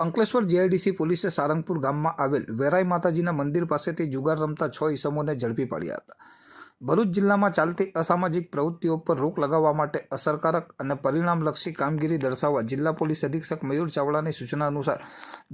Ankleshwar GIDC પોલીસે સારંગપુર ગામમાં આવેલ વેરાઈ માતાજીના મંદિર પાસેથી જુગાર રમતા છ ઈસમોને ઝડપી પાડ્યા હતા. ભરૂચ જિલ્લામાં ચાલતી અસામાજિક પ્રવૃત્તિઓ પર રોક લગાવવા માટે અસરકારક અને પરિણામલક્ષી કામગીરી દર્શાવવા જિલ્લા પોલીસ અધિક્ષક મયુર ચાવડાની સૂચના અનુસાર,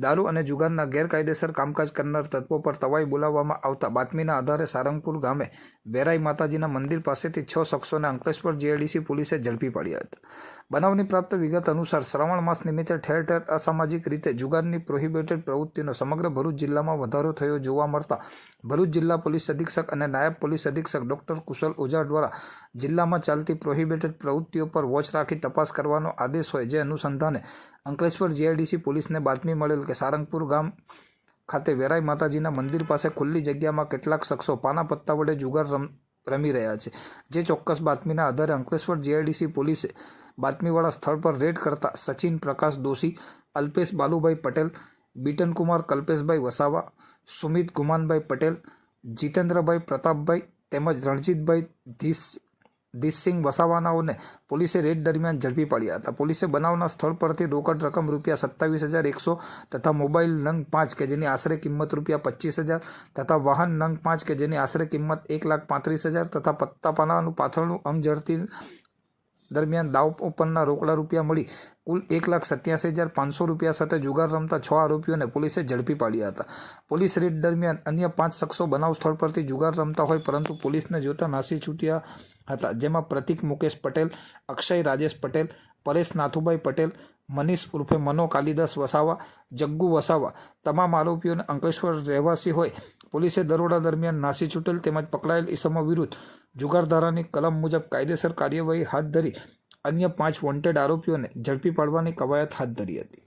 દારૂ અને જુગારના ગેરકાયદેસર કામકાજ કરનાર તત્વો પર તવાઈ બોલાવવામાં આવતા બાતમીના આધારે સારંગપુર ગામે વેરાઈ માતાજીના મંદિર પાસેથી છ શખ્સોને અંકલેશ્વર જીઆઈડીસી પોલીસે ઝડપી પાડ્યા હતા. બનાવની પ્રાપ્ત વિગત અનુસાર શ્રાવણ માસ નિમિત્તે ઠેર ઠેર અસામાજિક રીતે જુગારની પ્રોહિબિટેડ પ્રવૃત્તિનો સમગ્ર ભરૂચ જિલ્લામાં વધારો થયો જોવા મળતા ભરૂચ જિલ્લા પોલીસ અધિક્ષક અને નાયબ પોલીસ અધિક્ષક ડોક્ટર કુશલ ઓઝા દ્વારા જિલ્લામાં ચાલતી પ્રોહિબિટેડ પ્રવૃત્તિઓ પર વોચ રાખી તપાસ કરવાનો આદેશ હોય જે અનુસંધાને અંકલેશ્વર જીઆઈડીસી પોલીસને બાતમી મળેલ કે સારંગપુર ગામ ખાતે વેરાઈ માતાજીના મંદિર પાસે ખુલ્લી જગ્યામાં કેટલાક શખ્સો પાના પત્તા વડે જુગાર રમ, રમી રહ્યા છે. જે ચોક્કસ બાતમીના આધારે અંકલેશ્વર જીઆઈડીસી પોલીસે બાતમીવાળા સ્થળ પર રેડ કરતા સચિન, પ્રકાશ દોશી, અલ્પેશ બાલુભાઈ પટેલ, બીટનકુમાર, કલ્પેશભાઈ વસાવા, સુમિત ગુમાનભાઈ પટેલ, જીતેન્દ્રભાઈ પ્રતાપભાઈ તેમજ રણજીતભાઈ ધીસ દિસસિંગ વસાવાનાઓને પોલીસે રેડ દરમિયાન ઝડપી પાડ્યા હતા. પોલીસે બનાવના સ્થળ પરથી રોકડ રકમ રૂપિયા સત્તાવીસ હજાર એકસો તથા મોબાઈલ નંગ પાંચ કે જેની આશરે કિંમત રૂપિયા પચીસ હજાર તથા વાહન નંગ પાંચ કે જેની આશરે કિંમત એક લાખ પાંત્રીસ હજાર તથા પત્તા પાનાનું પાછળનું અંગ ઝડપી દરમિયાન દાવ ઉપરના રોકડા રૂપિયા મળી કુલ એક લાખ સત્યાસી હજાર પાંચસો રૂપિયા સાથે જુગાર રમતા છ આરોપીઓને પોલીસે ઝડપી પાડ્યા હતા. પોલીસ રેડ દરમિયાન અન્ય પાંચ શખ્સો બનાવ સ્થળ પરથી જુગાર રમતા હોય પરંતુ પોલીસને જોતા નાસી છૂટ્યા હતા, જેમાં પ્રતિક મુકેશ પટેલ, અક્ષય રાજેશ પટેલ, પરેશ નાથુભાઈ પટેલ, મનીષ ઉર્ફે મનો, કાલિદાસ વસાવા, જગ્ગુ વસાવા, તમામ આરોપીઓને અંકલેશ્વર રહેવાસી હોય પોલીસે દરોડા દરમિયાન નાસી છૂટેલ તેમજ પકડાયેલ ઇસમો વિરુદ્ધ જુગારધારાની કલમ મુજબ કાયદેસર કાર્યવાહી હાથ ધરી અન્ય પાંચ વોન્ટેડ આરોપીઓને ઝડપી પાડવાની કવાયત હાથ ધરી હતી.